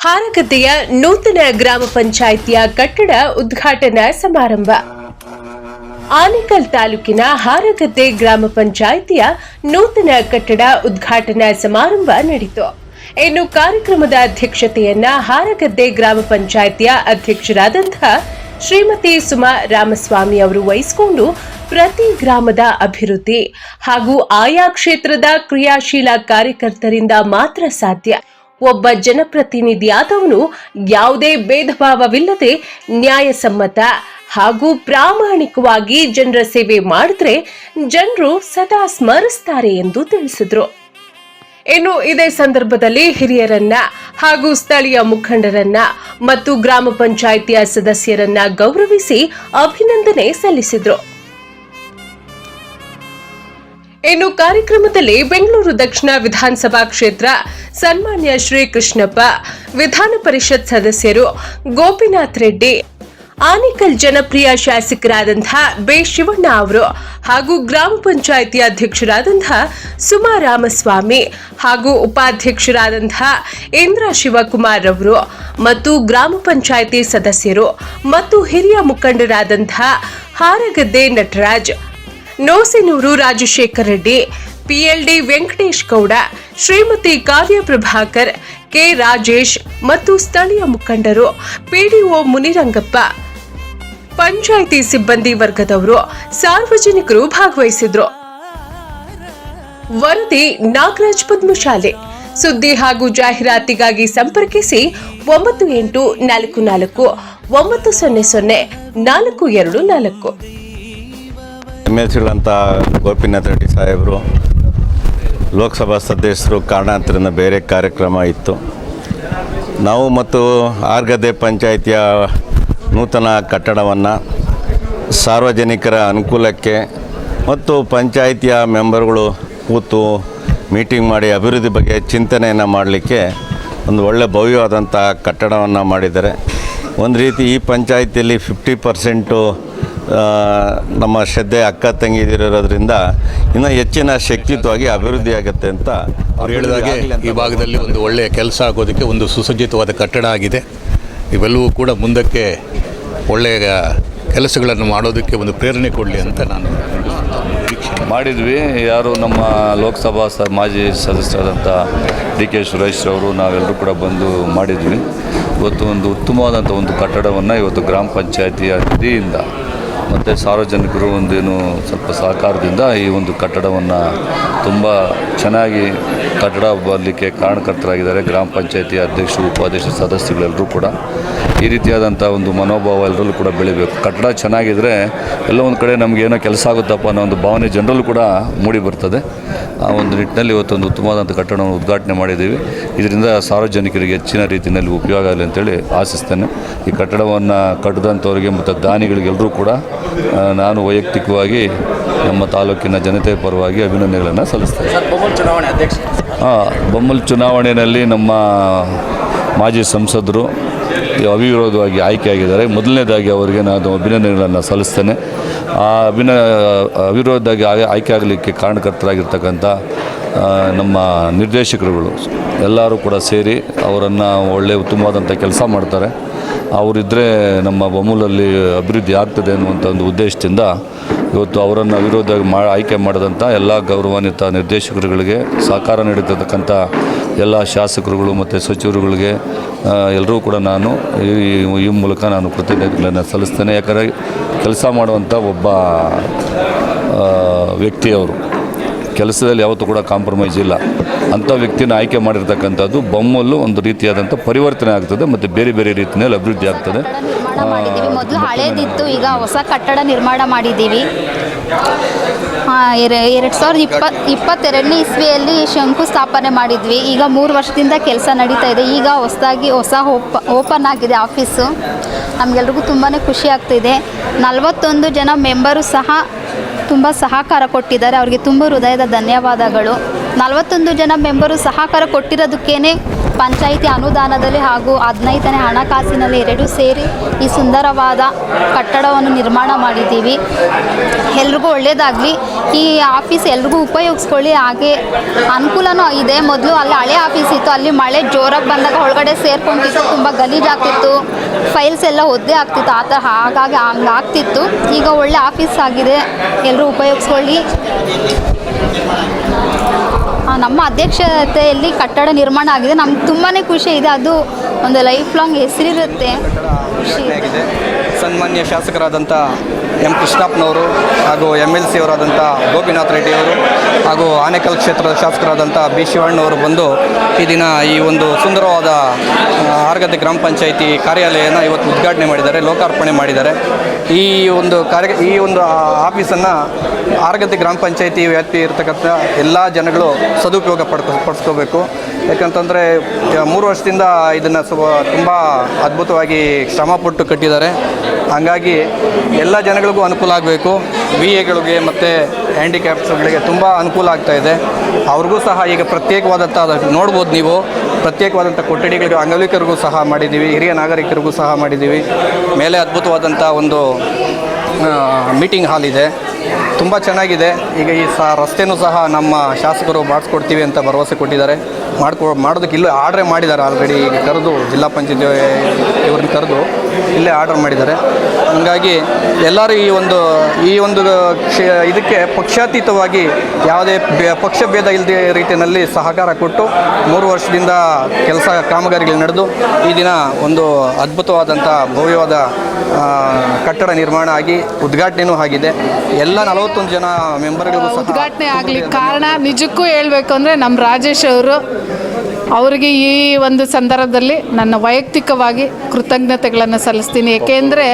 ಹಾರಗದ್ದೆಯ ನೂತನ ಗ್ರಾಮ ಪಂಚಾಯಿತಿಯ ಕಟ್ಟಡ ಉದ್ಘಾಟನಾ ಸಮಾರಂಭ. ಆನೇಕಲ್ ತಾಲೂಕಿನ ಹಾರಗದ್ದೆ ಗ್ರಾಮ ಪಂಚಾಯಿತಿಯ ನೂತನ ಕಟ್ಟಡ ಉದ್ಘಾಟನಾ ಸಮಾರಂಭ ನಡೆಯಿತು. ಇನ್ನು ಕಾರ್ಯಕ್ರಮದ ಅಧ್ಯಕ್ಷತೆಯನ್ನ ಹಾರಗದ್ದೆ ಗ್ರಾಮ ಪಂಚಾಯಿತಿಯ ಅಧ್ಯಕ್ಷರಾದಂತಹ ಶ್ರೀಮತಿ ಸುಮಾ ರಾಮಸ್ವಾಮಿ ಅವರು ವಹಿಸಿಕೊಂಡು ಪ್ರತಿ ಗ್ರಾಮದ ಅಭಿವೃದ್ಧಿ ಹಾಗೂ ಆಯಾ ಕ್ಷೇತ್ರದ ಕ್ರಿಯಾಶೀಲ ಕಾರ್ಯಕರ್ತರಿಂದ ಮಾತ್ರ ಸಾಧ್ಯ. ಒಬ್ಬ ಜನಪ್ರತಿನಿಧಿಯಾದವನು ಯಾವುದೇ ಭೇದ ಭಾವವಿಲ್ಲದೆ ನ್ಯಾಯಸಮ್ಮತ ಹಾಗೂ ಪ್ರಾಮಾಣಿಕವಾಗಿ ಜನರ ಸೇವೆ ಮಾಡಿದ್ರೆ ಜನರು ಸದಾ ಸ್ಮರಿಸ್ತಾರೆ ಎಂದು ತಿಳಿಸಿದ್ರು. ಇನ್ನು ಇದೇ ಸಂದರ್ಭದಲ್ಲಿ ಹಿರಿಯರನ್ನ ಹಾಗೂ ಸ್ಥಳೀಯ ಮುಖಂಡರನ್ನ ಮತ್ತು ಗ್ರಾಮ ಪಂಚಾಯಿತಿಯ ಸದಸ್ಯರನ್ನ ಗೌರವಿಸಿ ಅಭಿನಂದನೆ ಸಲ್ಲಿಸಿದ್ರು. ಇನ್ನು ಕಾರ್ಯಕ್ರಮದಲ್ಲಿ ಬೆಂಗಳೂರು ದಕ್ಷಿಣ ವಿಧಾನಸಭಾ ಕ್ಷೇತ್ರ ಸನ್ಮಾನ್ಯ ಶ್ರೀ ಕೃಷ್ಣಪ್ಪ, ವಿಧಾನ ಪರಿಷತ್ ಸದಸ್ಯರು ಗೋಪಿನಾಥ್ ರೆಡ್ಡಿ, ಆನಿಕಲ್ ಜನಪ್ರಿಯ ಶಾಸಕರಾದಂತಹ ಬಿ ಶಿವಣ್ಣ ಅವರು ಹಾಗೂ ಗ್ರಾಮ ಪಂಚಾಯಿತಿ ಅಧ್ಯಕ್ಷರಾದಂತಹ ಸುಮಾ ರಾಮಸ್ವಾಮಿ ಹಾಗೂ ಉಪಾಧ್ಯಕ್ಷರಾದಂತಹ ಇಂದ್ರ ಶಿವಕುಮಾರ್ ಅವರು ಮತ್ತು ಗ್ರಾಮ ಪಂಚಾಯಿತಿ ಸದಸ್ಯರು ಮತ್ತು ಹಿರಿಯ ಮುಖಂಡರಾದಂತಹ ಹಾರಗದ್ದೆ ನಟರಾಜ್ ನೋಸಿನೂರು ರಾಜಶೇಖರ ರೆಡ್ಡಿ, ಪಿಎಲ್ಡಿ ವೆಂಕಟೇಶ್ ಗೌಡ, ಶ್ರೀಮತಿ ಕಾವ್ಯ ಪ್ರಭಾಕರ್, ಕೆ ರಾಜೇಶ್ ಮತ್ತು ಸ್ಥಳೀಯ ಮುಖಂಡರು, ಪಿಡಿಒ ಮುನಿರಂಗಪ್ಪ, ಪಂಚಾಯಿತಿ ಸಿಬ್ಬಂದಿ ವರ್ಗದವರು ಸಾರ್ವಜನಿಕರು ಭಾಗವಹಿಸಿದ್ರು. ವರದಿ ನಾಗರಾಜ್ ಪದ್ಮಶಾಲೆ. ಸುದ್ದಿ ಹಾಗೂ ಜಾಹೀರಾತಿಗಾಗಿ ಸಂಪರ್ಕಿಸಿ ಒಂಬತ್ತು ಎಂಟು ನಾಲ್ಕು ನಾಲ್ಕು, ಒಂಬತ್ತು ಸೊನ್ನೆ ಸೊನ್ನೆ ನಾಲ್ಕು ಎರಡು ನಾಲ್ಕು. ಎಂ ಎಲ್ ಸಿಗಳಂಥ ಗೋಪಿನಾಥ್ ರೆಡ್ಡಿ ಸಾಹೇಬರು, ಲೋಕಸಭಾ ಸದಸ್ಯರು ಕಾರಣಾಂತರದಿಂದ ಬೇರೆ ಕಾರ್ಯಕ್ರಮ ಇತ್ತು. ನಾವು ಮತ್ತು ಆರ್ಗದೆ ಪಂಚಾಯಿತಿಯ ನೂತನ ಕಟ್ಟಡವನ್ನು ಸಾರ್ವಜನಿಕರ ಅನುಕೂಲಕ್ಕೆ ಮತ್ತು ಪಂಚಾಯಿತಿಯ ಮೆಂಬರ್ಗಳು ಕೂತು ಮೀಟಿಂಗ್ ಮಾಡಿ ಅಭಿವೃದ್ಧಿ ಬಗ್ಗೆ ಚಿಂತನೆಯನ್ನು ಮಾಡಲಿಕ್ಕೆ ಒಂದು ಒಳ್ಳೆ ಭವ್ಯವಾದಂಥ ಕಟ್ಟಡವನ್ನು ಮಾಡಿದ್ದಾರೆ. ಒಂದು ರೀತಿ ಈ ಪಂಚಾಯಿತಿಯಲ್ಲಿ ಫಿಫ್ಟಿ ಪರ್ಸೆಂಟು ನಮ್ಮ ಶ್ರದ್ಧೆ ಅಕ್ಕ ತಂಗಿದಿರೋದ್ರಿಂದ ಇನ್ನೂ ಹೆಚ್ಚಿನ ಶಕ್ತಿಯುತವಾಗಿ ಅಭಿವೃದ್ಧಿ ಆಗುತ್ತೆ ಅಂತ ಅವ್ರು ಹೇಳಿದಾಗೆ ಈ ಭಾಗದಲ್ಲಿ ಒಂದು ಒಳ್ಳೆಯ ಕೆಲಸ ಆಗೋದಕ್ಕೆ ಒಂದು ಸುಸಜ್ಜಿತವಾದ ಕಟ್ಟಡ ಆಗಿದೆ. ಇವೆಲ್ಲವೂ ಕೂಡ ಮುಂದಕ್ಕೆ ಒಳ್ಳೆಯ ಕೆಲಸಗಳನ್ನು ಮಾಡೋದಕ್ಕೆ ಒಂದು ಪ್ರೇರಣೆ ಕೊಡಲಿ ಅಂತ ನಾನು ಮಾಡಿದ್ವಿ. ಯಾರು ನಮ್ಮ ಲೋಕಸಭಾ ಸ ಮಾಜಿ ಸದಸ್ಯರಾದಂಥ ಡಿ ಕೆ ಸುರೇಶ್ ಅವರು ನಾವೆಲ್ಲರೂ ಕೂಡ ಬಂದು ಮಾಡಿದ್ವಿ. ಇವತ್ತು ಒಂದು ಉತ್ತಮವಾದಂಥ ಒಂದು ಕಟ್ಟಡವನ್ನು ಇವತ್ತು ಗ್ರಾಮ ಪಂಚಾಯತಿಯ ನಿಧಿಯಿಂದ ಮತ್ತು ಸಾರ್ವಜನಿಕರು ಒಂದೇನು ಸ್ವಲ್ಪ ಸಹಕಾರದಿಂದ ಈ ಒಂದು ಕಟ್ಟಡವನ್ನು ತುಂಬ ಚೆನ್ನಾಗಿ ಕಟ್ಟಡ ಬರಲಿಕ್ಕೆ ಕಾರಣಕರ್ತರಾಗಿದ್ದಾರೆ. ಗ್ರಾಮ ಪಂಚಾಯತಿ ಅಧ್ಯಕ್ಷರು, ಉಪಾಧ್ಯಕ್ಷ ಸದಸ್ಯಗಳೆಲ್ಲರೂ ಕೂಡ ಈ ರೀತಿಯಾದಂಥ ಒಂದು ಮನೋಭಾವ ಎಲ್ಲರಲ್ಲೂ ಕೂಡ ಬೆಳಿಬೇಕು. ಕಟ್ಟಡ ಚೆನ್ನಾಗಿದ್ದರೆ ಎಲ್ಲೋ ಒಂದು ಕಡೆ ನಮ್ಗೆ ಏನೋ ಕೆಲಸ ಆಗುತ್ತಪ್ಪ ಅನ್ನೋ ಒಂದು ಭಾವನೆ ಜನರಲ್ಲೂ ಕೂಡ ಮೂಡಿ ಬರ್ತದೆ. ಆ ಒಂದು ನಿಟ್ಟಿನಲ್ಲಿ ಇವತ್ತೊಂದು ಉತ್ತಮವಾದಂಥ ಕಟ್ಟಡವನ್ನು ಉದ್ಘಾಟನೆ ಮಾಡಿದ್ದೀವಿ. ಇದರಿಂದ ಸಾರ್ವಜನಿಕರಿಗೆ ಹೆಚ್ಚಿನ ರೀತಿಯಲ್ಲಿ ಉಪಯೋಗ ಆಗಲಿ ಅಂತೇಳಿ ಆಶಿಸ್ತೇನೆ. ಈ ಕಟ್ಟಡವನ್ನು ಕಟ್ಟಿದಂಥವ್ರಿಗೆ ಮತ್ತು ದಾನಿಗಳಿಗೆಲ್ಲರೂ ಕೂಡ ನಾನು ವೈಯಕ್ತಿಕವಾಗಿ ನಮ್ಮ ತಾಲೂಕಿನ ಜನತೆ ಪರವಾಗಿ ಅಭಿನಂದನೆಗಳನ್ನು ಸಲ್ಲಿಸ್ತೇನೆ. ಹಾಂ ಬೊಮ್ಮಲ್ ಚುನಾವಣೆಯಲ್ಲಿ ನಮ್ಮ ಮಾಜಿ ಸಂಸದರು ಅವಿರೋಧವಾಗಿ ಆಯ್ಕೆಯಾಗಿದ್ದಾರೆ. ಮೊದಲನೇದಾಗಿ ಅವರಿಗೆ ನಾನು ಅಭಿನಂದನೆಗಳನ್ನು ಸಲ್ಲಿಸ್ತೇನೆ. ಆ ಅಭಿನ ಅವಿರೋಧವಾಗಿ ಆಯ್- ಆಯ್ಕೆ ಆಗಲಿಕ್ಕೆ ಕಾರಣಕರ್ತರಾಗಿರ್ತಕ್ಕಂಥ ನಮ್ಮ ನಿರ್ದೇಶಕರುಗಳು ಎಲ್ಲರೂ ಕೂಡ ಸೇರಿ ಅವರನ್ನು ಒಳ್ಳೆಯ ಉತ್ತಮವಾದಂಥ ಕೆಲಸ ಮಾಡ್ತಾರೆ. ಅವರಿದ್ದರೆ ನಮ್ಮ ಬಮೂಲಲ್ಲಿ ಅಭಿವೃದ್ಧಿ ಆಗ್ತದೆ ಅನ್ನುವಂಥ ಒಂದು ಉದ್ದೇಶದಿಂದ ಇವತ್ತು ಅವರನ್ನು ವಿರೋಧವಾಗಿ ಮಾ, ಆಯ್ಕೆ ಮಾಡಿದಂಥ ಎಲ್ಲ ಗೌರವಾನ್ವಿತ ನಿರ್ದೇಶಕರುಗಳಿಗೆ, ಸಹಕಾರ ನೀಡಿರ್ತಕ್ಕಂಥ ಎಲ್ಲ ಶಾಸಕರುಗಳು ಮತ್ತು ಸಚಿವರುಗಳಿಗೆ ಎಲ್ಲರೂ ಕೂಡ ನಾನು ಈ ಮೂಲಕ ನಾನು ಕೃತಜ್ಞತೆಗಳನ್ನು ಸಲ್ಲಿಸ್ತೇನೆ. ಯಾಕಂದರೆ ಕೆಲಸ ಮಾಡುವಂಥ ಒಬ್ಬ ವ್ಯಕ್ತಿಯವರು. ಕೆಲಸದಲ್ಲಿ ಯಾವತ್ತೂ ಕೂಡ ಕಾಂಪ್ರಮೈಸ್ ಇಲ್ಲ. ಅಂಥ ವ್ಯಕ್ತಿನ ಆಯ್ಕೆ ಮಾಡಿರ್ತಕ್ಕಂಥದ್ದು ಬೊಮ್ಮಲ್ಲು ಒಂದು ರೀತಿಯಾದಂಥ ಪರಿವರ್ತನೆ ಆಗ್ತದೆ ಮತ್ತು ಬೇರೆ ಬೇರೆ ರೀತಿಯಲ್ಲಿ ಅಭಿವೃದ್ಧಿ ಆಗ್ತದೆ. ಮಾಡಿದ್ದೀವಿ. ಮೊದಲು ಹಳೇದಿತ್ತು ಈಗ ಹೊಸ ಕಟ್ಟಡ ನಿರ್ಮಾಣ ಮಾಡಿದ್ದೀವಿ. ಎರಡು ಸಾವಿರದ ಇಪ್ಪತ್ ಇಪ್ಪತ್ತೆರಡನೇ ಇಸ್ವಿಯಲ್ಲಿ ಶಂಕುಸ್ಥಾಪನೆ ಮಾಡಿದ್ವಿ. ಈಗ ಮೂರು ವರ್ಷದಿಂದ ಕೆಲಸ ನಡೀತಾ ಇದೆ. ಈಗ ಹೊಸದಾಗಿ ಹೊಸ ಓಪ ಓಪನ್ ಆಗಿದೆ ಆಫೀಸು. ನಮಗೆಲ್ರಿಗೂ ತುಂಬಾ ಖುಷಿ ಆಗ್ತಿದೆ. ನಲವತ್ತೊಂದು ಜನ ಮೆಂಬರು ಸಹ ತುಂಬ ಸಹಕಾರ ಕೊಟ್ಟಿದ್ದಾರೆ. ಅವರಿಗೆ ತುಂಬ ಹೃದಯದ ಧನ್ಯವಾದಗಳು. ನಲವತ್ತೊಂದು ಜನ ಮೆಂಬರು ಸಹಕಾರ ಕೊಟ್ಟಿರೋದಕ್ಕೇ ಪಂಚಾಯಿತಿ ಅನುದಾನದಲ್ಲಿ ಹಾಗೂ ಹದಿನೈದನೇ ಹಣಕಾಸಿನಲ್ಲಿ ಎರಡೂ ಸೇರಿ ಈ ಸುಂದರವಾದ ಕಟ್ಟಡವನ್ನು ನಿರ್ಮಾಣ ಮಾಡಿದ್ದೀವಿ. ಎಲ್ರಿಗೂ ಒಳ್ಳೆಯದಾಗಲಿ ಈ ಆಫೀಸ್ ಎಲ್ರಿಗೂ ಉಪಯೋಗಿಸ್ಕೊಳ್ಳಿ. ಹಾಗೆ ಅನುಕೂಲನೂ ಇದೆ. ಮೊದಲು ಅಲ್ಲಿ ಹಳೆ ಆಫೀಸ್ ಇತ್ತು. ಅಲ್ಲಿ ಮಳೆ ಜೋರಾಗಿ ಬಂದಾಗ ಒಳಗಡೆ ಸೇರ್ಕೊಂಡಿತ್ತು ತುಂಬ ಗಲೀಜಾಗ್ತಿತ್ತು ಫೈಲ್ಸ್ ಎಲ್ಲ ಒದ್ದೆ ಆಗ್ತಿತ್ತು. ಆ ಥರ ಹಾಗಾಗಿ ಹಂಗೆ ಆಗ್ತಿತ್ತು. ಈಗ ಒಳ್ಳೆ ಆಫೀಸ್ ಆಗಿದೆ. ಎಲ್ಲರೂ ಉಪಯೋಗಿಸ್ಕೊಳ್ಳಿ. ನಮ್ಮ ಅಧ್ಯಕ್ಷತೆಯಲ್ಲಿ ಕಟ್ಟಡ ನಿರ್ಮಾಣ ಆಗಿದೆ. ನಮ್ಗೆ ತುಂಬಾ ಖುಷಿ ಇದೆ. ಅದು ಒಂದು ಲೈಫ್ ಲಾಂಗ್ ಹೆಸರಿರುತ್ತೆ. ಖುಷಿ. ಸನ್ಮಾನ್ಯ ಶಾಸಕರಾದಂಥ ಎಂ ಕೃಷ್ಣಪ್ಪನವರು ಹಾಗೂ ಎಂ ಎಲ್ ಸಿ ಅವರಾದಂಥ ಗೋಪಿನಾಥ್ ರೆಡ್ಡಿಯವರು ಹಾಗೂ ಆನೇಕಲ್ ಕ್ಷೇತ್ರದ ಶಾಸಕರಾದಂಥ ಬಿ ಶಿವಣ್ಣವರು ಬಂದು ಈ ದಿನ ಈ ಒಂದು ಸುಂದರವಾದ ಆರ್ಗತಿ ಗ್ರಾಮ ಪಂಚಾಯಿತಿ ಕಾರ್ಯಾಲಯನ ಇವತ್ತು ಉದ್ಘಾಟನೆ ಮಾಡಿದ್ದಾರೆ, ಲೋಕಾರ್ಪಣೆ ಮಾಡಿದ್ದಾರೆ. ಈ ಒಂದು ಕಾರ್ಯ, ಈ ಒಂದು ಆಫೀಸನ್ನು ಆರ್ಗತಿ ಗ್ರಾಮ ಪಂಚಾಯಿತಿ ವ್ಯಾಪ್ತಿ ಇರತಕ್ಕಂಥ ಎಲ್ಲ ಜನಗಳು ಸದುಪಯೋಗ ಪಡ್ಕೊ, ಪಡಿಸ್ಕೋಬೇಕು. ಯಾಕಂತಂದರೆ ಮೂರು ವರ್ಷದಿಂದ ಇದನ್ನು ತುಂಬ ಅದ್ಭುತವಾಗಿ ಶ್ರಮಪಟ್ಟು ಕಟ್ಟಿದ್ದಾರೆ. ಹಾಗಾಗಿ ಎಲ್ಲ ಜನಗಳಿಗೂ ಅನುಕೂಲ ಆಗಬೇಕು. ವಿ ಎಗಳಿಗೆ ಮತ್ತು ಹ್ಯಾಂಡಿಕ್ಯಾಪ್ಸ್ಗಳಿಗೆ ತುಂಬ ಅನುಕೂಲ ಆಗ್ತಾ ಇದೆ. ಅವ್ರಿಗೂ ಸಹ ಈಗ ಪ್ರತ್ಯೇಕವಾದಂಥ ನೋಡ್ಬೋದು ನೀವು. ಪ್ರತ್ಯೇಕವಾದಂಥ ಕೊಠಡಿಗಳಿಗೆ ಅಂಗವಿಕರಿಗೂ ಸಹ ಮಾಡಿದ್ದೀವಿ, ಹಿರಿಯ ನಾಗರಿಕರಿಗೂ ಸಹ ಮಾಡಿದ್ದೀವಿ. ಮೇಲೆ ಅದ್ಭುತವಾದಂಥ ಒಂದು ಮೀಟಿಂಗ್ ಹಾಲ್ ಇದೆ. ತುಂಬ ಚೆನ್ನಾಗಿದೆ. ಈಗ ಈ ಸಹ ರಸ್ತೆನೂ ಸಹ ನಮ್ಮ ಶಾಸಕರು ಮಾಡಿಸ್ಕೊಡ್ತೀವಿ ಅಂತ ಭರವಸೆ ಕೊಟ್ಟಿದ್ದಾರೆ. ಮಾಡ್ಕೊ ಮಾಡೋದಕ್ಕೆ ಇಲ್ಲೂ ಆರ್ಡ್ರೇ ಮಾಡಿದ್ದಾರೆ ಆಲ್ರೆಡಿ ಈಗ ಕರೆದು ಜಿಲ್ಲಾ ಪಂಚಾಯತ್ ಇವ್ರನ್ನ ಕರೆದು ಇಲ್ಲೇ ಆರ್ಡರ್ ಮಾಡಿದ್ದಾರೆ. ಹಂಗಾಗಿ ಎಲ್ಲರೂ ಈ ಒಂದು ಈ ಒಂದು ಇದಕ್ಕೆ ಪಕ್ಷಾತೀತವಾಗಿ ಯಾವುದೇ ಪಕ್ಷ ಭೇದ ಇಲ್ಲದೆ ರೀತಿಯಲ್ಲಿ ಸಹಕಾರ ಕೊಟ್ಟು ಮೂರು ವರ್ಷದಿಂದ ಕೆಲಸ ಕಾಮಗಾರಿಗಳು ನಡೆದು ಈ ದಿನ ಒಂದು ಅದ್ಭುತವಾದಂಥ ಭವ್ಯವಾದ ಕಟ್ಟಡ ನಿರ್ಮಾಣ ಆಗಿ ಉದ್ಘಾಟನೆಯೂ ಆಗಿದೆ. ಎಲ್ಲ ನಲವತ್ತೊಂದು ಜನ ಮೆಂಬರ್ಗಳಿಗೂ ಸಹ ಉದ್ಘಾಟನೆ ಆಗಲಿ ಕಾರಣ ನಿಜಕ್ಕೂ ಹೇಳ್ಬೇಕು ಅಂದರೆ ನಮ್ಮ ರಾಜೇಶ್ ಅವರು ಅವರಿಗೆ ಈ ಒಂದು ಸಂದರ್ಭದಲ್ಲಿ ನನ್ನ ವೈಯಕ್ತಿಕವಾಗಿ ಕೃತಜ್ಞತೆಗಳನ್ನು ಸಲ್ಲಿಸ್ತೀನಿ. ಏಕೆಂದರೆ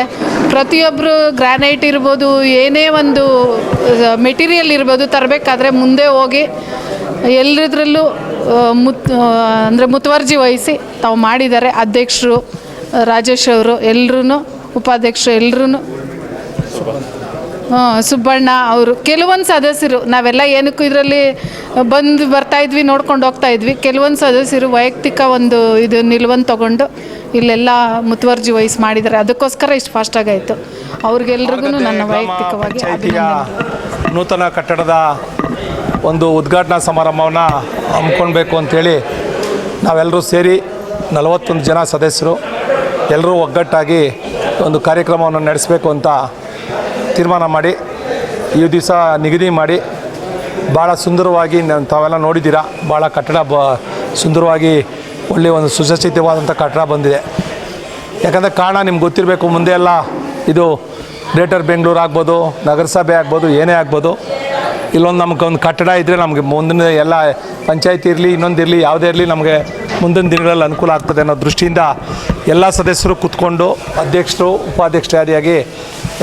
ಪ್ರತಿಯೊಬ್ಬರು ಗ್ರಾನೈಟ್ ಇರ್ಬೋದು ಏನೇ ಒಂದು ಮೆಟೀರಿಯಲ್ ಇರ್ಬೋದು ತರಬೇಕಾದ್ರೆ ಮುಂದೆ ಹೋಗಿ ಎಲ್ಲರದ್ರಲ್ಲೂ ಮುತ್ ಅಂದರೆ ಮುತುವರ್ಜಿ ವಹಿಸಿ ತಾವು ಮಾಡಿದ್ದಾರೆ. ಅಧ್ಯಕ್ಷರು ರಾಜೇಶ್ ಅವರು ಎಲ್ಲರೂ ಉಪಾಧ್ಯಕ್ಷರು ಎಲ್ಲರೂ ಹಾಂ ಸುಬ್ಬಣ್ಣ ಅವರು. ಕೆಲವೊಂದು ಸದಸ್ಯರು ನಾವೆಲ್ಲ ಏನಕ್ಕೂ ಇದರಲ್ಲಿ ಬಂದು ಬರ್ತಾ ಇದ್ವಿ ನೋಡ್ಕೊಂಡು ಹೋಗ್ತಾ ಇದ್ವಿ. ಕೆಲವೊಂದು ಸದಸ್ಯರು ವೈಯಕ್ತಿಕ ಒಂದು ಇದು ನಿಲುವನ್ನು ತಗೊಂಡು ಇಲ್ಲೆಲ್ಲ ಮುತುವರ್ಜಿ ವಹಿಸಿ ಮಾಡಿದ್ದಾರೆ. ಅದಕ್ಕೋಸ್ಕರ ಇಷ್ಟು ಫಾಸ್ಟ್ ಆಗಾಯಿತು. ಅವ್ರಿಗೆಲ್ರಿಗೂ ನನ್ನ ವೈಯಕ್ತಿಕವಾಗಿ ನೂತನ ಕಟ್ಟಡದ ಒಂದು ಉದ್ಘಾಟನಾ ಸಮಾರಂಭವನ್ನು ಹಮ್ಮಿಕೊಳ್ಬೇಕು ಅಂಥೇಳಿ ನಾವೆಲ್ಲರೂ ಸೇರಿ ನಲವತ್ತೊಂದು ಜನ ಸದಸ್ಯರು ಎಲ್ಲರೂ ಒಗ್ಗಟ್ಟಾಗಿ ಒಂದು ಕಾರ್ಯಕ್ರಮವನ್ನು ನಡೆಸಬೇಕು ಅಂತ ತೀರ್ಮಾನ ಮಾಡಿ, ಈ ದಿವಸ ನಿಗದಿ ಮಾಡಿ ಭಾಳ ಸುಂದರವಾಗಿ ತಾವೆಲ್ಲ ನೋಡಿದ್ದೀರಾ ಭಾಳ ಕಟ್ಟಡ ಬ, ಸುಂದರವಾಗಿ ಒಳ್ಳೆಯ ಒಂದು ಸುಸಜ್ಜಿತವಾದಂಥ ಕಟ್ಟಡ ಬಂದಿದೆ. ಯಾಕಂದರೆ ಕಾರಣ ನಿಮ್ಗೆ ಗೊತ್ತಿರಬೇಕು, ಮುಂದೆ ಎಲ್ಲ ಇದು ಗ್ರೇಟರ್ ಬೆಂಗಳೂರು ಆಗ್ಬೋದು, ನಗರಸಭೆ ಆಗ್ಬೋದು, ಏನೇ ಆಗ್ಬೋದು. ಇಲ್ಲೊಂದು ನಮಗೆ ಒಂದು ಕಟ್ಟಡ ಇದ್ದರೆ ನಮಗೆ ಮುಂದಿನ ಎಲ್ಲ ಪಂಚಾಯತಿ ಇರಲಿ ಇನ್ನೊಂದಿರಲಿ ಯಾವುದೇ ಇರಲಿ ನಮಗೆ ಮುಂದಿನ ದಿನಗಳಲ್ಲಿ ಅನುಕೂಲ ಆಗ್ತದೆ ಅನ್ನೋ ದೃಷ್ಟಿಯಿಂದ ಎಲ್ಲ ಸದಸ್ಯರು ಕೂತ್ಕೊಂಡು ಅಧ್ಯಕ್ಷರು, ಉಪಾಧ್ಯಕ್ಷರಾದಿಯಾಗಿ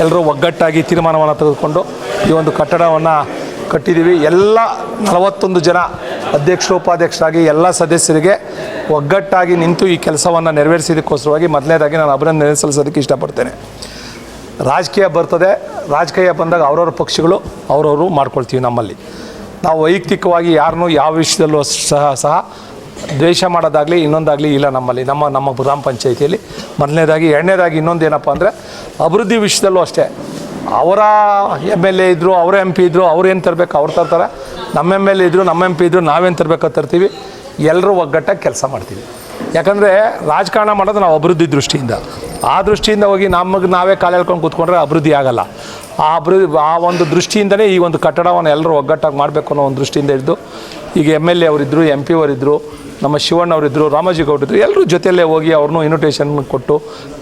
ಎಲ್ಲರೂ ಒಗ್ಗಟ್ಟಾಗಿ ತೀರ್ಮಾನವನ್ನು ತೆಗೆದುಕೊಂಡು ಈ ಒಂದು ಕಟ್ಟಡವನ್ನು ಕಟ್ಟಿದ್ದೀವಿ. ಎಲ್ಲ ನಲವತ್ತೊಂದು ಜನ ಅಧ್ಯಕ್ಷರು, ಉಪಾಧ್ಯಕ್ಷರಾಗಿ ಎಲ್ಲ ಸದಸ್ಯರಿಗೆ ಒಗ್ಗಟ್ಟಾಗಿ ನಿಂತು ಈ ಕೆಲಸವನ್ನು ನೆರವೇರಿಸಿದಕ್ಕೋಸ್ಕರವಾಗಿ ಮೊದಲನೇದಾಗಿ ನಾನು ಅಭಿನಂದನೆ ಸಲ್ಲಿಸೋದಕ್ಕೆ ಇಷ್ಟಪಡ್ತೇನೆ. ರಾಜಕೀಯ ಬರ್ತದೆ. ರಾಜಕೀಯ ಬಂದಾಗ ಅವ್ರವ್ರ ಪಕ್ಷಗಳು ಅವ್ರವರು ಮಾಡ್ಕೊಳ್ತೀವಿ ನಮ್ಮಲ್ಲಿ. ನಾವು ವೈಯಕ್ತಿಕವಾಗಿ ಯಾರನ್ನೂ ಯಾವ ವಿಷಯದಲ್ಲೂ ಸಹ ಸಹ ದ್ವೇಷ ಮಾಡೋದಾಗಲಿ, ಇನ್ನೊಂದಾಗಲಿ ಇಲ್ಲ ನಮ್ಮಲ್ಲಿ, ನಮ್ಮ ನಮ್ಮ ಗ್ರಾಮ ಪಂಚಾಯಿತಿಯಲ್ಲಿ. ಮೊದಲನೇದಾಗಿ, ಎರಡನೇದಾಗಿ ಇನ್ನೊಂದು ಏನಪ್ಪ ಅಂದರೆ, ಅಭಿವೃದ್ಧಿ ವಿಷಯದಲ್ಲೂ ಅಷ್ಟೇ. ಅವರ ಎಂ ಎಲ್ ಎ ಇದ್ದರು ಅವರ ಎಂ ಪಿ ಇದ್ದರು ಅವ್ರು ಏನು ತರಬೇಕು, ಅವ್ರು ತರ್ತಾರೆ. ನಮ್ಮ ಎಂ ಎಲ್ ಎ ಇದ್ದರು ನಮ್ಮ ಎಂ ಪಿ ಇದ್ದರು ನಾವೇನು ತರಬೇಕು ತರ್ತೀವಿ. ಎಲ್ಲರೂ ಒಗ್ಗಟ್ಟಾಗಿ ಕೆಲಸ ಮಾಡ್ತೀವಿ. ಯಾಕಂದರೆ, ರಾಜಕಾರಣ ಮಾಡೋದು ನಾವು ಅಭಿವೃದ್ಧಿ ದೃಷ್ಟಿಯಿಂದ. ಆ ದೃಷ್ಟಿಯಿಂದ ಹೋಗಿ ನಮಗೆ ನಾವೇ ಕಾಲು ಎಳ್ಕೊಂಡು ಕೂತ್ಕೊಂಡ್ರೆ ಅಭಿವೃದ್ಧಿ ಆಗಲ್ಲ. ಆ ಅಭಿವೃದ್ಧಿ, ಆ ಒಂದು ದೃಷ್ಟಿಯಿಂದನೇ ಈ ಒಂದು ಕಟ್ಟಡವನ್ನು ಎಲ್ಲರೂ ಒಗ್ಗಟ್ಟಾಗಿ ಮಾಡಬೇಕು ಅನ್ನೋ ಒಂದು ದೃಷ್ಟಿಯಿಂದ ಹಿಡಿದು, ಈಗ ಎಂ ಎಲ್ ಎ ಅವರಿದ್ದರು ಎಂ ಪಿ ಅವರಿದ್ದರು ನಮ್ಮ ಶಿವಣ್ಣವರಿದ್ದರು ರಾಮಾಜಿ ಗೌಡಿದ್ರು ಎಲ್ಲರೂ ಜೊತೆಯಲ್ಲೇ ಹೋಗಿ ಅವ್ರನ್ನೂ ಇನ್ವಿಟೇಷನ್ ಕೊಟ್ಟು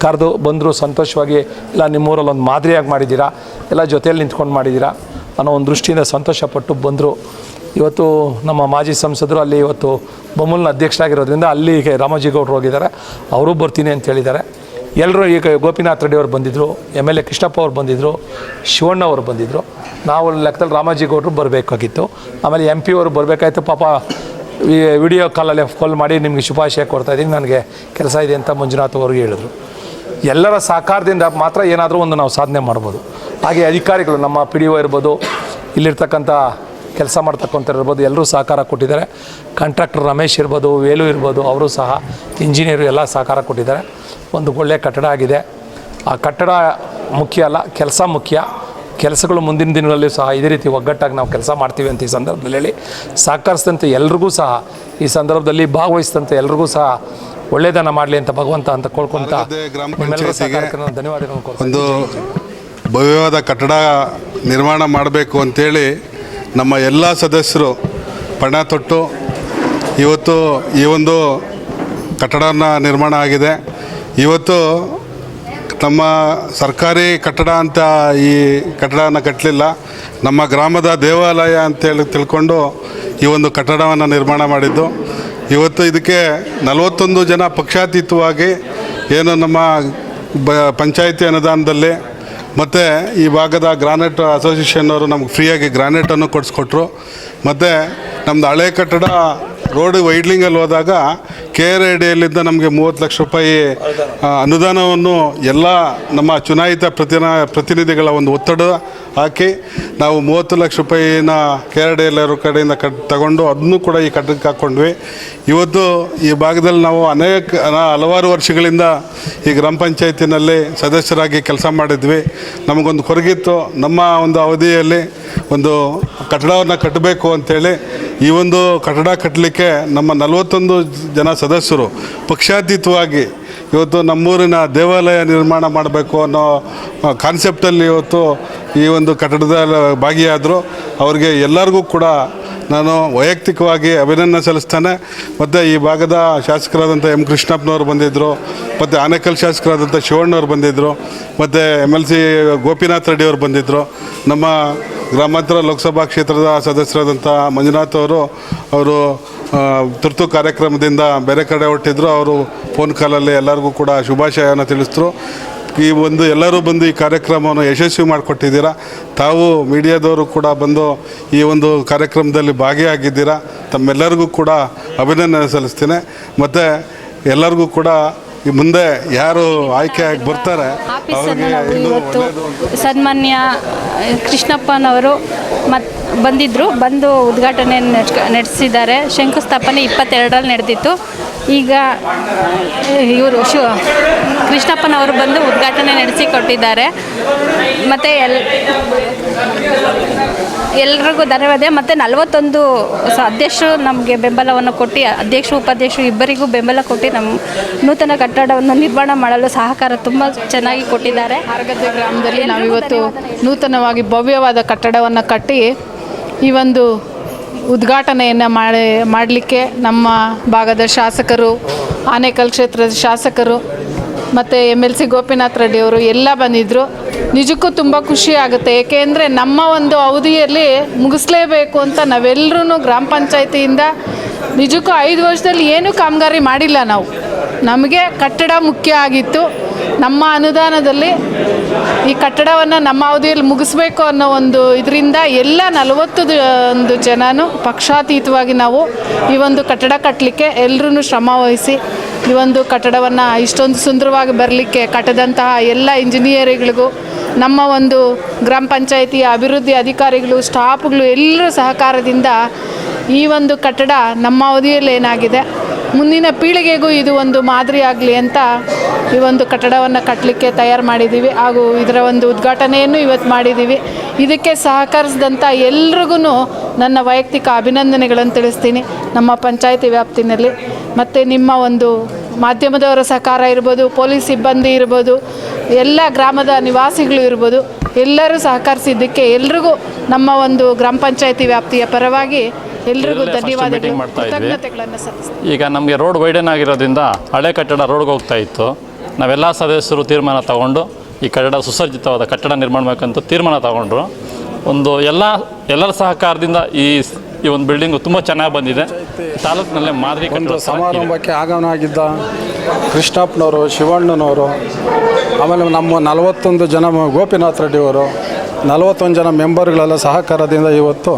ಕರೆದು ಬಂದರು, ಸಂತೋಷವಾಗಿ, ಇಲ್ಲ, ನಿಮ್ಮೂರಲ್ಲಿ ಒಂದು ಮಾದರಿಯಾಗಿ ಮಾಡಿದ್ದೀರಾ? ಎಲ್ಲ ಜೊತೆಯಲ್ಲಿ ನಿಂತ್ಕೊಂಡು ಮಾಡಿದ್ದೀರಾ? ಅನ್ನೋ ಒಂದು ದೃಷ್ಟಿಯಿಂದ ಸಂತೋಷಪಟ್ಟು ಬಂದರು. ಇವತ್ತು ನಮ್ಮ ಮಾಜಿ ಸಂಸದರು ಅಲ್ಲಿ ಇವತ್ತು ಬೊಮ್ಮಲ್ನ ಅಧ್ಯಕ್ಷರಾಗಿರೋದ್ರಿಂದ ಅಲ್ಲಿಗೆ ರಾಮಾಜಿ ಗೌಡ್ರು ಹೋಗಿದ್ದಾರೆ. ಅವರು ಬರ್ತೀನಿ ಅಂತ ಹೇಳಿದ್ದಾರೆ. ಎಲ್ಲರೂ ಈಗ ಗೋಪಿನಾಥ್ ರೆಡ್ಡಿ ಅವರು ಬಂದಿದ್ದರು ಎಂ ಎಲ್ ಎ ಕೃಷ್ಣಪ್ಪ ಅವರು ಬಂದಿದ್ದರು ಶಿವಣ್ಣ ಅವರು ಬಂದಿದ್ದರು ನಾವು ಲೆಕ್ಕದಲ್ಲಿ ರಾಮಾಜಿ ಗೌಡರು ಬರಬೇಕಾಗಿತ್ತು. ಆಮೇಲೆ ಎಂ ಪಿ ಅವರು ಬರಬೇಕಾಯ್ತು. ಪಾಪ ವಿಡಿಯೋ ಕಾಲಲ್ಲಿ ಕಾಲ್ ಮಾಡಿ ನಿಮಗೆ ಶುಭಾಶಯ ಕೊಡ್ತಾ ಇದ್ದೀನಿ. ನನಗೆ ಕೆಲಸ ಇದೆ ಅಂತ ಮಂಜುನಾಥ್ ಅವ್ರಿಗೆ ಹೇಳಿದ್ರು. ಎಲ್ಲರ ಸಹಕಾರದಿಂದ ಮಾತ್ರ ಏನಾದರೂ ಒಂದು ನಾವು ಸಾಧನೆ ಮಾಡ್ಬೋದು. ಹಾಗೆ ಅಧಿಕಾರಿಗಳು, ನಮ್ಮ ಪಿ ಡಿ ಒ ಇರ್ಬೋದು, ಇಲ್ಲಿರ್ತಕ್ಕಂಥ ಕೆಲಸ ಮಾಡ್ತಕ್ಕಂಥ ಇರ್ಬೋದು, ಎಲ್ಲರೂ ಸಹಕಾರ ಕೊಟ್ಟಿದ್ದಾರೆ. ಕಾಂಟ್ರಾಕ್ಟರ್ ರಮೇಶ್ ಇರ್ಬೋದು, ವೇಲು ಇರ್ಬೋದು, ಅವರು ಸಹ ಇಂಜಿನಿಯರು ಎಲ್ಲ ಸಹಕಾರ ಕೊಟ್ಟಿದ್ದಾರೆ. ಒಂದು ಒಳ್ಳೆಯ ಕಟ್ಟಡ ಆಗಿದೆ. ಆ ಕಟ್ಟಡ ಮುಖ್ಯ ಅಲ್ಲ, ಕೆಲಸ ಮುಖ್ಯ. ಕೆಲಸಗಳು ಮುಂದಿನ ದಿನಗಳಲ್ಲಿ ಸಹ ಇದೇ ರೀತಿ ಒಗ್ಗಟ್ಟಾಗಿ ನಾವು ಕೆಲಸ ಮಾಡ್ತೀವಿ ಅಂತ ಈ ಸಂದರ್ಭದಲ್ಲಿ ಹೇಳಿ ಸಹಕರಿಸಿದಂಥ ಎಲ್ರಿಗೂ ಸಹ ಈ ಸಂದರ್ಭದಲ್ಲಿ ಭಾಗವಹಿಸಿದಂಥ ಎಲ್ರಿಗೂ ಸಹ ಒಳ್ಳೆಯದನ್ನು ಮಾಡಲಿ ಅಂತ ಭಗವಂತ ಅಂತ ಕೋಳ್ಕೊಂತ. ಒಂದು ಭವ್ಯವಾದ ಕಟ್ಟಡ ನಿರ್ಮಾಣ ಮಾಡಬೇಕು ಅಂತೇಳಿ ನಮ್ಮ ಎಲ್ಲ ಸದಸ್ಯರು ಪಣ ತೊಟ್ಟು ಇವತ್ತು ಈ ಒಂದು ಕಟ್ಟಡನ ನಿರ್ಮಾಣ ಆಗಿದೆ ಇವತ್ತು ನಮ್ಮ ಸರ್ಕಾರಿ ಕಟ್ಟಡ ಅಂತ ಈ ಕಟ್ಟಡನ ಕಟ್ಟಲಿಲ್ಲ ನಮ್ಮ ಗ್ರಾಮದ ದೇವಾಲಯ ಅಂತೇಳಿ ತಿಳ್ಕೊಂಡು ಈ ಒಂದು ಕಟ್ಟಡವನ್ನು ನಿರ್ಮಾಣ ಮಾಡಿದ್ದು. ಇವತ್ತು ಇದಕ್ಕೆ ನಲವತ್ತೊಂದು ಜನ ಪಕ್ಷಾತೀತವಾಗಿ ಏನು ನಮ್ಮ ಬ, ಪಂಚಾಯಿತಿ ಅನುದಾನದಲ್ಲಿ ಮತ್ತು ಈ ಭಾಗದ ಗ್ರಾನೈಟ್ ಅಸೋಸಿಯೇಷನ್ ಅವರು ನಮ್ಗೆ ಫ್ರೀಯಾಗಿ ಗ್ರಾನೈಟನ್ನು ಕೊಡಿಸ್ಕೊಟ್ರು. ಮತ್ತು ನಮ್ಮದು ಹಳೆ ಕಟ್ಟಡ ರೋಡ್ ವೈಡ್ಲಿಂಗಲ್ಲಿ ಹೋದಾಗ ಕೆ ಆರ್ ಐ ನಮಗೆ ಮೂವತ್ತು ಲಕ್ಷ ರೂಪಾಯಿ ಅನುದಾನವನ್ನು ಎಲ್ಲ ನಮ್ಮ ಚುನಾಯಿತ ಪ್ರತಿನ, ಪ್ರತಿನಿಧಿಗಳ ಒಂದು ಒತ್ತಡ ಹಾಕಿ ನಾವು ಮೂವತ್ತು ಲಕ್ಷ ರೂಪಾಯಿನ ಕೆ ಆರ್ ಡಿ ಕಡೆಯಿಂದ ಕಟ್, ತಗೊಂಡು ಅದನ್ನು ಕೂಡ ಈ ಕಟ್ಟಕ್ಕೆ ಹಾಕ್ಕೊಂಡ್ವಿ. ಇವತ್ತು ಈ ಭಾಗದಲ್ಲಿ ನಾವು ಅನೇಕ ಅನ- ಹಲವಾರು ವರ್ಷಗಳಿಂದ ಈ ಗ್ರಾಮ ಪಂಚಾಯತಿನಲ್ಲಿ ಸದಸ್ಯರಾಗಿ ಕೆಲಸ ಮಾಡಿದ್ವಿ. ನಮಗೊಂದು ಕೊರಗಿತ್ತು. ನಮ್ಮ ಒಂದು ಅವಧಿಯಲ್ಲಿ ಒಂದು ಕಟ್ಟಡವನ್ನು ಕಟ್ಟಬೇಕು ಅಂತೇಳಿ ಈ ಒಂದು ಕಟ್ಟಡ ಕಟ್ಟಲಿಕ್ಕೆ ನಮ್ಮ ನಲವತ್ತೊಂದು ಜನ ಸದಸ್ಯರು ಪಕ್ಷಾತೀತವಾಗಿ ಇವತ್ತು ನಮ್ಮೂರಿನ ದೇವಾಲಯ ನಿರ್ಮಾಣ ಮಾಡಬೇಕು ಅನ್ನೋ ಕಾನ್ಸೆಪ್ಟಲ್ಲಿ ಇವತ್ತು ಈ ಒಂದು ಕಟ್ಟಡದ ಭಾಗಿಯಾದರು, ಅವರಿಗೆ ಎಲ್ಲರಿಗೂ ಕೂಡ ನಾನು ವೈಯಕ್ತಿಕವಾಗಿ ಅಭಿನಂದನೆ ಸಲ್ಲಿಸ್ತೇನೆ. ಮತ್ತು ಈ ಭಾಗದ ಶಾಸಕರಾದಂಥ ಎಂ ಕೃಷ್ಣಪ್ಪನವರು ಬಂದಿದ್ದರು ಮತ್ತು ಆನೇಕಲ್ ಶಾಸಕರಾದಂಥ ಶಿವಣ್ಣವ್ರು ಬಂದಿದ್ದರು ಮತ್ತು M L C Gopinath Reddy ಅವರು ಬಂದಿದ್ದರು ನಮ್ಮ ಗ್ರಾಮಾಂತರ ಲೋಕಸಭಾ ಕ್ಷೇತ್ರದ ಸದಸ್ಯರಾದಂಥ ಮಂಜುನಾಥ್ ಅವರು ಅವರು ತುರ್ತು ಕಾರ್ಯಕ್ರಮದಿಂದ ಬೇರೆ ಕಡೆ ಹೊರಟಿದ್ರು. ಅವರು ಫೋನ್ ಕಾಲಲ್ಲಿ ಎಲ್ಲರಿಗೂ ಕೂಡ ಶುಭಾಶಯನ ತಿಳಿಸಿದ್ರು. ಈ ಒಂದು ಎಲ್ಲರೂ ಬಂದು ಈ ಕಾರ್ಯಕ್ರಮವನ್ನು ಯಶಸ್ವಿ ಮಾಡಿಕೊಟ್ಟಿದ್ದೀರಾ. ತಾವು ಮೀಡಿಯಾದವರು ಕೂಡ ಬಂದು ಈ ಒಂದು ಕಾರ್ಯಕ್ರಮದಲ್ಲಿ ಭಾಗಿಯಾಗಿದ್ದೀರಾ. ತಮ್ಮೆಲ್ಲರಿಗೂ ಕೂಡ ಅಭಿನಂದನೆ ಸಲ್ಲಿಸ್ತೀನಿ. ಮತ್ತು ಎಲ್ಲರಿಗೂ ಕೂಡ ಈ ಮುಂದೆ ಯಾರು ಆಯ್ಕೆ ಆಗಿ ಬರ್ತಾರೆ ಇವತ್ತು ಸನ್ಮಾನ್ಯ ಕೃಷ್ಣಪ್ಪನವರು ಮತ್ ಬಂದಿದ್ದರು ಬಂದು ಉದ್ಘಾಟನೆ ನಡೆಸಿದ್ದಾರೆ. ಶಂಕುಸ್ಥಾಪನೆ ಇಪ್ಪತ್ತೆರಡರಲ್ಲಿ ನಡೆದಿತ್ತು. ಈಗ, ಇವರು ಶಿವ ಕೃಷ್ಣಪ್ಪನವರು ಬಂದು ಉದ್ಘಾಟನೆ ನಡೆಸಿ ಕೊಟ್ಟಿದ್ದಾರೆ. ಮತ್ತು ಎಲ್, ಎಲ್ರಿಗೂ ಧನ್ಯವಾದ. ಮತ್ತು ನಲವತ್ತೊಂದು ಅಧ್ಯಕ್ಷರು ನಮಗೆ ಬೆಂಬಲವನ್ನು ಕೊಟ್ಟು, ಅಧ್ಯಕ್ಷರು, ಉಪಾಧ್ಯಕ್ಷರು ಇಬ್ಬರಿಗೂ ಬೆಂಬಲ ಕೊಟ್ಟು ನಮ್ಮ ನೂತನ ಕಟ್ಟಡವನ್ನು ನಿರ್ಮಾಣ ಮಾಡಲು ಸಹಕಾರ ತುಂಬ ಚೆನ್ನಾಗಿ ಕೊಟ್ಟಿದ್ದಾರೆ. ಹಾರಗದ್ದೆ ಗ್ರಾಮದಲ್ಲಿ ನಾವಿವತ್ತು ನೂತನವಾಗಿ ಭವ್ಯವಾದ ಕಟ್ಟಡವನ್ನು ಕಟ್ಟಿ ಈ ಒಂದು ಉದ್ಘಾಟನೆಯನ್ನು ಮಾಡಿ, ಮಾಡಲಿಕ್ಕೆ ನಮ್ಮ ಭಾಗದ ಶಾಸಕರು, ಆನೇಕಲ್ ಕ್ಷೇತ್ರದ ಶಾಸಕರು, ಮತ್ತು M L C Gopinath Reddy ಅವರು ಎಲ್ಲ ಬಂದಿದ್ದರು ನಿಜಕ್ಕೂ ತುಂಬ ಖುಷಿ ಆಗುತ್ತೆ. ಏಕೆಂದರೆ ನಮ್ಮ ಒಂದು ಅವಧಿಯಲ್ಲಿ ಮುಗಿಸ್ಲೇಬೇಕು ಅಂತ ನಾವೆಲ್ಲರೂ ಗ್ರಾಮ ಪಂಚಾಯತಿಯಿಂದ ನಿಜಕ್ಕೂ ಐದು ವರ್ಷದಲ್ಲಿ ಏನೂ ಕಾಮಗಾರಿ ಮಾಡಿಲ್ಲ ನಾವು. ನಮಗೆ ಕಟ್ಟಡ ಮುಖ್ಯ ಆಗಿತ್ತು. ನಮ್ಮ ಅನುದಾನದಲ್ಲಿ ಈ ಕಟ್ಟಡವನ್ನು ನಮ್ಮ ಅವಧಿಯಲ್ಲಿ ಮುಗಿಸ್ಬೇಕು ಅನ್ನೋ ಒಂದು ಇದರಿಂದ ಎಲ್ಲ ನಲವತ್ತು ಒಂದು ಜನನು ಪಕ್ಷಾತೀತವಾಗಿ ನಾವು ಈ ಒಂದು ಕಟ್ಟಡ ಕಟ್ಟಲಿಕ್ಕೆ ಎಲ್ಲರೂ ಶ್ರಮ ವಹಿಸಿ ಈ ಒಂದು ಕಟ್ಟಡವನ್ನು ಇಷ್ಟೊಂದು ಸುಂದರವಾಗಿ ಬರಲಿಕ್ಕೆ ಕಟ್ಟದಂತಹ ಎಲ್ಲ ಇಂಜಿನಿಯರ್ಗಳಿಗೂ ನಮ್ಮ ಒಂದು ಗ್ರಾಮ ಪಂಚಾಯಿತಿಯ ಅಭಿವೃದ್ಧಿ ಅಧಿಕಾರಿಗಳು, ಸ್ಟಾಫ್ಗಳು ಎಲ್ಲರೂ ಸಹಕಾರದಿಂದ ಈ ಒಂದು ಕಟ್ಟಡ ನಮ್ಮ ಅವಧಿಯಲ್ಲಿ ಏನಾಗಿದೆ ಮುಂದಿನ ಪೀಳಿಗೆಗೂ ಇದು ಒಂದು ಮಾದರಿ ಅಂತ ಈ ಒಂದು ಕಟ್ಟಡವನ್ನು ಕಟ್ಟಲಿಕ್ಕೆ ತಯಾರು ಮಾಡಿದ್ದೀವಿ ಹಾಗೂ ಇದರ ಒಂದು ಉದ್ಘಾಟನೆಯನ್ನು ಇವತ್ತು ಮಾಡಿದ್ದೀವಿ ಇದಕ್ಕೆ ಸಹಕರಿಸಿದಂಥ ಎಲ್ರಿಗೂ ನನ್ನ ವೈಯಕ್ತಿಕ ಅಭಿನಂದನೆಗಳನ್ನು ತಿಳಿಸ್ತೀನಿ. ನಮ್ಮ ಪಂಚಾಯತಿ ವ್ಯಾಪ್ತಿನಲ್ಲಿ ಮತ್ತು ನಿಮ್ಮ ಒಂದು ಮಾಧ್ಯಮದವರ ಸಹಕಾರ ಇರ್ಬೋದು, ಪೊಲೀಸ್ ಸಿಬ್ಬಂದಿ ಇರ್ಬೋದು, ಎಲ್ಲ ಗ್ರಾಮದ ನಿವಾಸಿಗಳು ಇರ್ಬೋದು, ಎಲ್ಲರೂ ಸಹಕರಿಸಿದ್ದಕ್ಕೆ ಎಲ್ರಿಗೂ ನಮ್ಮ ಒಂದು ಗ್ರಾಮ ಪಂಚಾಯತಿ ವ್ಯಾಪ್ತಿಯ ಪರವಾಗಿ ಎಲ್ರಿಗೂ ಇದರಲ್ಲೇ ಧನ್ಯವಾದಗಳು meeting ಮಾಡ್ತಾ ಇದ್ವಿ. ಕೃತಜ್ಞತೆಗಳನ್ನು ಸಲ್ಲಿಸ್ತೀನಿ ಈಗ ನಮಗೆ ರೋಡ್ ವೈಡನ್ ಆಗಿರೋದ್ರಿಂದ ಹಳೆ ಕಟ್ಟಡ ರೋಡ್ಗೆ ಹೋಗ್ತಾ ಇತ್ತು ನಾವೆಲ್ಲ ಸದಸ್ಯರು ತೀರ್ಮಾನ ತಗೊಂಡು ಈ ಕಟ್ಟಡ ಸುಸಜ್ಜಿತವಾದ ಕಟ್ಟಡ ನಿರ್ಮಾಣ ಮಾಡಬೇಕಂತ ತೀರ್ಮಾನ ತಗೊಂಡ್ರು ಒಂದು ಎಲ್ಲ ಎಲ್ಲರ ಸಹಕಾರದಿಂದ ಈ ಈ ಒಂದು ಬಿಲ್ಡಿಂಗು ತುಂಬ ಚೆನ್ನಾಗಿ ಬಂದಿದೆ ತಾಲೂಕಿನಲ್ಲೇ ಮಾದರಿ ಒಂದು ಕಟ್ಟಡ ಸಹ ಇದೆ. ಸಮಾರಂಭಕ್ಕೆ ಆಗಮನಾಗಿದ್ದ ಕೃಷ್ಣಪ್ಪನವರು ಶಿವಣ್ಣನವರು ಆಮೇಲೆ ನಮ್ಮ ನಲವತ್ತೊಂದು ಜನ ಮ- ಗೋಪಿನಾಥ್ ರೆಡ್ಡಿಯವರು ನಲವತ್ತೊಂದು ಜನ ಮೆಂಬರ್ಗಳೆಲ್ಲ ಸಹಕಾರದಿಂದ ಇವತ್ತು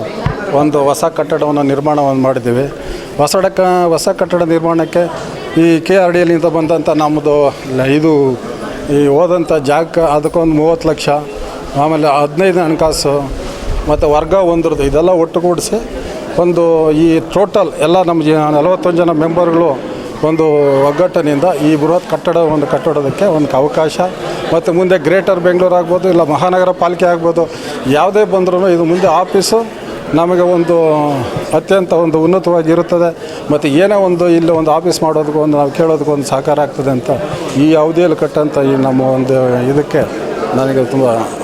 ಒಂದು ಹೊಸ ಕಟ್ಟಡವನ್ನು ನಿರ್ಮಾಣವನ್ನು ಮಾಡಿದ್ದೀವಿ. ಹೊಸ ಹೊಸ ಕಟ್ಟಡ ನಿರ್ಮಾಣಕ್ಕೆ ಈ ಕೆ ಆರ್ ಡಿ ಎಲ್ಲಿಂದ ಬಂದಂಥ ನಮ್ಮದು ಇದು ಈ ಹೋದಂಥ ಜಾಗಕ್ಕೆ ಅದಕ್ಕೊಂದು ಮೂವತ್ತು ಲಕ್ಷ, ಆಮೇಲೆ ಹದಿನೈದು ಹಣಕಾಸು ಮತ್ತು ವರ್ಗ ಒಂದ್ರದ್ದು ಇದೆಲ್ಲ ಒಟ್ಟುಗೂಡಿಸಿ ಒಂದು ಈ ಟೋಟಲ್ ಎಲ್ಲ ನಮ್ಮ ಜ ನಲವತ್ತೊಂದು ಜನ ಮೆಂಬರ್ಗಳು ಒಂದು ಒಗ್ಗಟ್ಟಿನಿಂದ ಈ ಬೃಹತ್ ಕಟ್ಟಡ ಒಂದು ಕಟ್ಟಡೋದಕ್ಕೆ ಒಂದು ಅವಕಾಶ ಮತ್ತು ಮುಂದೆ ಗ್ರೇಟರ್ ಬೆಂಗಳೂರು ಆಗ್ಬೋದು ಇಲ್ಲ ಮಹಾನಗರ ಪಾಲಿಕೆ ಆಗ್ಬೋದು. ಯಾವುದೇ ಬಂದರೂ ಇದು ಮುಂದೆ ಆಫೀಸು ನಮಗೆ ಒಂದು ಅತ್ಯಂತ ಒಂದು ಉನ್ನತವಾಗಿರುತ್ತದೆ ಮತ್ತು ಏನೇ ಒಂದು ಇಲ್ಲಿ ಒಂದು ಆಫೀಸ್ ಮಾಡೋದಕ್ಕೂ ಒಂದು ನಾವು ಕೇಳೋದಕ್ಕೂ ಒಂದು ಸಹಕಾರ ಆಗ್ತದೆ ಅಂತ ಈ ಅವಧಿಯಲ್ಲಿ ಕಟ್ಟಂಥ ಈ ನಮ್ಮ ಒಂದು ಇದಕ್ಕೆ ನನಗೆ ತುಂಬ